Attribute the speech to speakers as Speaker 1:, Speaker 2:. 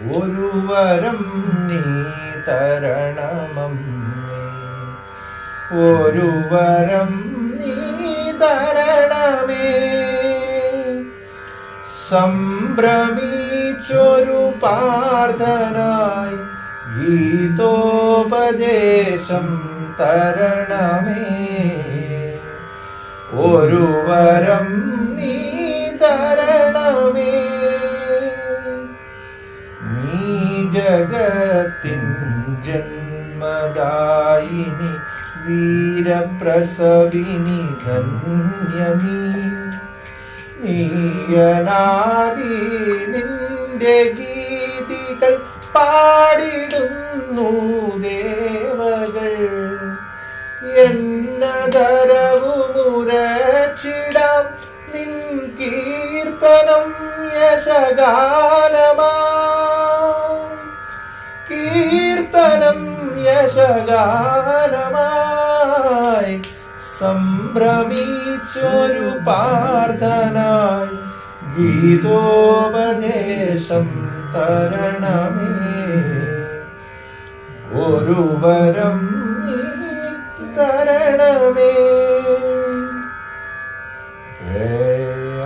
Speaker 1: ഒരു വരം നീ തരണമം ഒരു വരം നീ തരണമേ. സംഭ്രമിച്ചൊരു പാർത്ഥനായി ഗീതോപദേശം തരണമേ. ഒരു വരം നീ ജഗത്തിൻ ജന്മദായിനി വീരപ്രസവിനി ധന്യമീ നീയനാദി നിന്റെ ഗീതികൾ പാടിടുന്നു ദേവകൾ. എന്നതരവു മുരച്ചിടാം നിൻ കീർത്തനം യശഗാനമാ. യശഗാനമായി സംഭ്രമിച്ചൊരു പ്രാർത്ഥനായി ഗീതോപദേശം തരണമേ. ഒരു വരം തരണമേ.